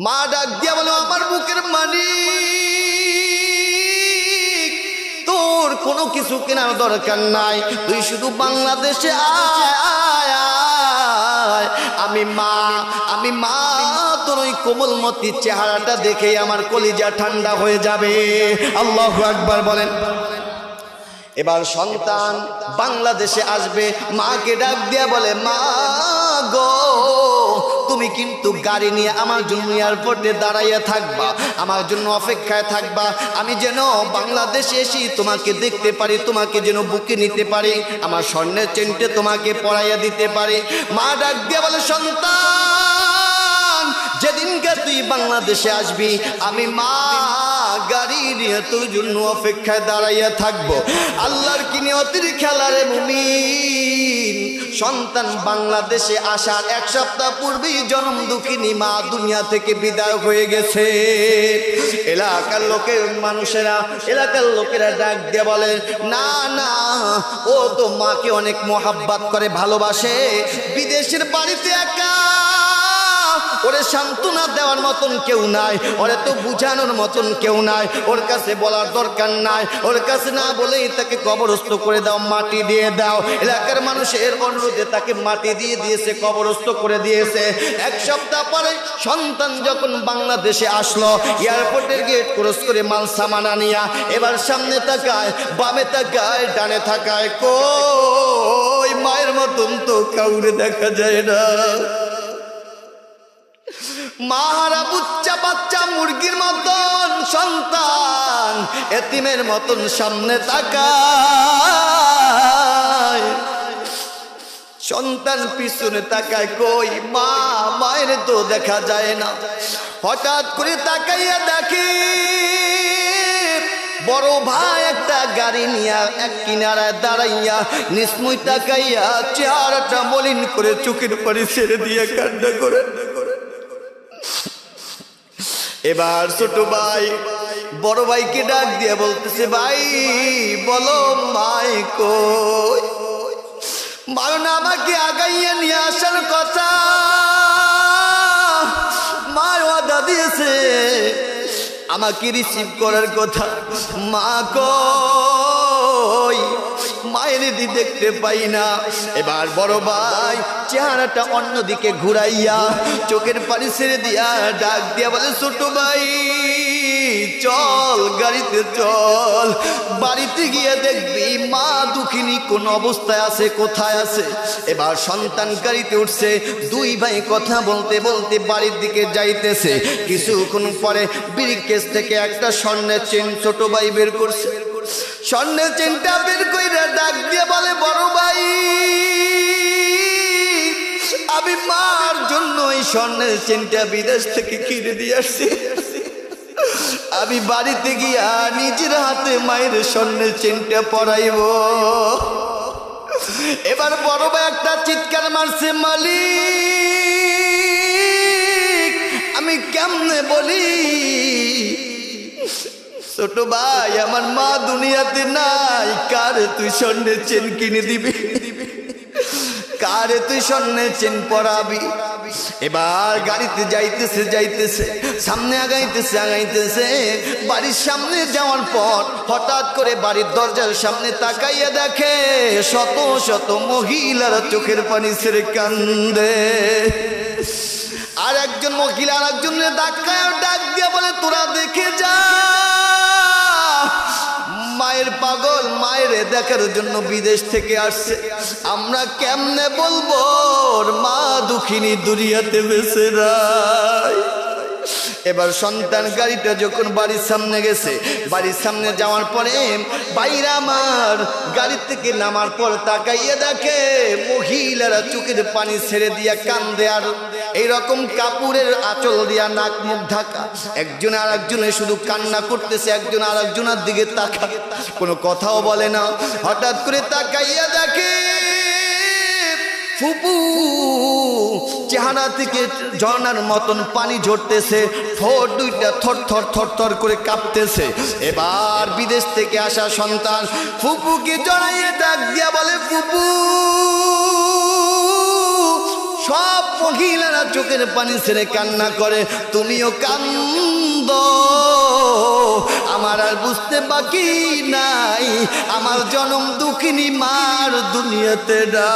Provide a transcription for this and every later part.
মা ডাক দিয়া বলো, আমার বুকের মালিক, তোর কোনো কিছু কেনার দরকার নাই। তুই শুধু বাংলাদেশে আয়। আমি মা আমি মা, তোর ওই কোমলমতি চেহারাটা দেখে আমার কলিজা ঠান্ডা হয়ে যাবে। আল্লাহ একবার বলেন। এবার সন্তান বাংলাদেশে আসবে। মাকে ডাক দিয়া বলে, মা গো তুমি কিন্তু গাড়ি নিয়ে আমার জন্য এয়ারপোর্টে দাঁড়াইয়া থাকবা, আমার জন্য অপেক্ষায় থাকবা। আমি যেন বাংলাদেশে এসে তোমাকে দেখতে পারি, তোমাকে যেন বুকে নিতে পারি, আমার স্বর্ণের চেনটে তোমাকে পড়াইয়া দিতে পারি। মা ডাক দিয়া বলে, সন্তান, যেদিনকে তুই বাংলাদেশে আসবি, আমি মা গাড়ি নিয়ে তোর জন্য অপেক্ষায় দাঁড়াইয়া থাকব। আল্লাহর কিনে অতির খেলারে মুমিন? সন্তান বাংলাদেশে আসার এক সপ্তাহ পূর্বেই জন্ম দুঃখিনী মা দুনিয়া থেকে বিদায় হয়ে গেছে। এলাকার লোকের মানুষেরা, এলাকার লোকেরা ডাক দিয়ে বলে, না না, ও তো মাকে অনেক মোহাব্বাত করে, ভালোবাসে। বিদেশের বাড়িতে একা। ওরে সান্ত্বনা দেওয়ার মতন কেউ নাই, ওরে তো বুঝানোর মতন কেউ নাই, ওর কাছে বলার দরকার নাই, ওর কাছে না বলেই তাকে কবরস্থ করে দাও, মাটি দিয়ে দাও। এলাকার মানুষের অনুরোধে তাকে মাটি দিয়ে দিয়েছে, কবরস্থ করে দিয়েছে। এক সপ্তাহ পরে সন্তান যখন বাংলাদেশে আসলো, এয়ারপোর্টের গেট ক্রস করে মাল সামান আনিয়া এবার সামনে তাকায়, বামে তাকায়, ডানে থাকায় কই, মায়ের মতন তো কাউরে দেখা যায় না। মাহারা বুচ্চা বাচ্চা মুরগির মতন সন্তান, এতিমের মতন সামনে তাকায়। সন্তান পিছনে তাকায় কই, মা, মায়ের তো দেখা যায় না। হঠাৎ করে তাকাইয়া দেখি, বড় ভাই একটা গাড়ি নিয়া এক কিনারায় দাঁড়াইয়া নিসমুই তাকাইয়া চেহারাটা মলিন করে চোখের পরে ছেড়ে দিয়ে কান্না করে। এবার ছোট ভাই, বড় ভাইকে ডাক দিয়ে বলতেছে, ভাই, বলো মাই কই? মারণ আমাকে আগাইয়া নিয়ে আসার কথা। মায় ওয়াদা দিয়েছে, আমাকে রিসিভ করার কথা। মা কই? মায়ের দি দেখতে পাই না। এবার বড় ভাই চেহারাটা অন্যদিকে ঘুরাইয়া চোখের পানি ছেড়ে দিয়া ডাক দিয়া বলে, ছোট ভাই, চল গাড়িতে চল। বাড়িতে গিয়ে দেখবি, মা দুঃখিনী কোন অবস্থায় আছে, কোথায় আছে? এবার সন্তান গাড়িতে উঠছে, দুই ভাই কথা বলতে বলতে বাড়ির দিকে যাইতেছে। কিছুক্ষণ পরে ব্রিকেস থেকে একটা স্বর্ণের চেন ছোট ভাই বের করছে। স্বর্ণের চেনটা বের কইরা ডাক দিয়ে বলে, বড় ভাই, আমি মার জন্য স্বর্ণের চেনটা বিদেশ থেকে কিনে দিয়ে আসছি। আমি বাড়িতে গিয়া নিজের হাতে মায়ের স্বর্ণের চেনটা পরাইব। এবার বড় ভাই একটা চিৎকার মারছে, মালিক, আমি কেমনে বলি ছোট ভাই, আমার মা দুনিয়াতে নাই। কারে তুই স্বর্ণের চেন কিনে দিবি? কারে তুই স্বর্ণের চেন পরাবি? এবার গাড়িতে যাইতেছে যাইতেছে, সামনে আগাইতেছে আগাইতেছে। বাড়ির সামনে যাওয়ার পর হঠাৎ করে বাড়ির দরজার সামনে তাকাইয়া দেখে শত শত মহিলারা চোখের পানি ছেড়ে কান্দে। আর একজন মহিলা আর একজনের ডাকায় ডাক দিয়া বলে, তোরা দেখে যা। মায়ের পাগল মায়ের দেখার জন্য বিদেশ থেকে আসছে। আমরা কেমনে বলব মা দুঃখিনী দুনিয়াতে বেসে নাই। এবার সন্তান গাড়িটা যখন বাড়ির সামনে গেছে, বাড়ির সামনে যাওয়ার পরে বাইরে আমার গাড়ি থেকে নামার পর তাকাইয়ে দেখে, মহিলারা চোখের পানি ছেড়ে দিয়া কান্দে আর এইরকম কাপুরের আঁচল দিয়া নাক মুখ ঢাকা। একজন আর একজনে শুধু কান্না করতেছে, একজন আর একজনের দিকে তাকা কোনো কথাও বলে না। হঠাৎ করে তাকাইয়া দেখে ফুপু চেহারা থেকে ঝর্নার মতন পানি ঝরতেছে। ঠোঁট দুইটা থর থর থর থর করে কাঁপতেছে। এবার বিদেশ থেকে আসা সন্তান ফুপুকে জড়াইয়ে ডাক দিয়া বলে, ফুপু, সব মহিলারা চোখের পানি ছেড়ে কান্না করে, তুমিও কান্দ। আমার আর বুঝতে বাকি নাই, আমার জনম দুঃখিনী মার দুনিয়াতে ডা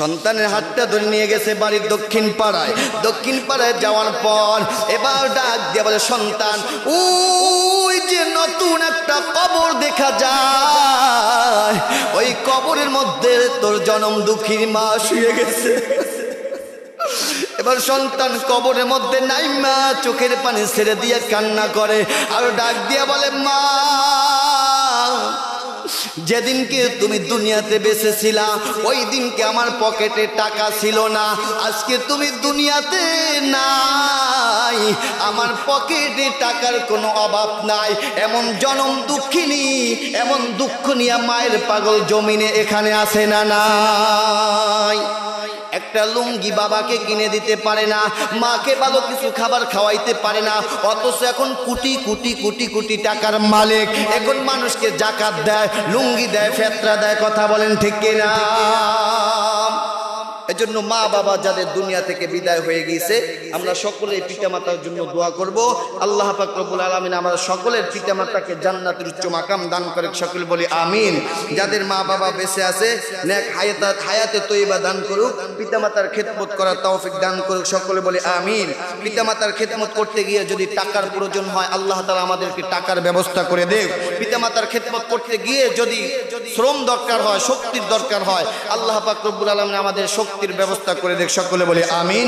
সন্তানের হাতটা ধরে নিয়ে গেছে বাড়ির দক্ষিণ পাড়ায়। দক্ষিণ পাড়ায় যাওয়ার পর এবার ডাক দিয়ে বলে, সন্তান, ওই যে নতুন একটা কবর দেখা যায়। ওই কবরের মধ্যে তোর জনম দুঃখীর মা শুয়ে গেছে। এবার সন্তান কবরের মধ্যে নাই মা চোখের পানি ছেড়ে দিয়ে কান্না করে আর ডাক দিয়ে বলে, মা যেদিনকে তুমি দুনিয়াতে বেঁচেছিলা ওই দিনকে আমার পকেটে টাকা ছিল না। আজকে তুমি দুনিয়াতে নাই, আমার পকেটে টাকার কোনো অভাব নাই। এমন জনম দুঃখিনী, এমন দুঃখ নিয়ে মায়ের পাগল জমিনে এখানে আসে না, নাই। একটা লুঙ্গি বাবাকে কিনে দিতে পারে না, মাকে ভালো কিছু খাবার খাওয়াইতে পারে না, অথচ এখন কোটি কোটি কোটি কোটি টাকার মালিক। এখন মানুষকে জাকাত দেয়, লুঙ্গি দেয়, ফেতরা দেয়, কথা বলেন ঠিক কিনা? এজন্য মা বাবা যাদের দুনিয়া থেকে বিদায় হয়ে গিয়েছে, আমরা সকলে পিতামাতার জন্য দোয়া করব। আল্লাহ রব্বুল আলামিন আমরা সকলের পিতামাতাকে জান্নাতের উচ্চ মাকাম দান করে সকল বলি আমিন। যাদের মা বাবা বেঁচে আছে, নেক হায়াত হায়াতে তৈবা দান করুক, পিতামাতার খেদমত করার তৌফিক দান করুক, সকলে বলি আমিন। পিতামাতার খেদমত করতে গিয়ে যদি টাকার প্রয়োজন হয়, আল্লাহ তালা আমাদেরকে টাকার ব্যবস্থা করে দেব পিতামাতার খেদমত করতে গিয়ে যদি শ্রম দরকার হয়, শক্তির দরকার হয়, আল্লাহ পাক রব্বুল আমাদের শক্তির ব্যবস্থা করে দেখ। সকলে বলে, আমিন।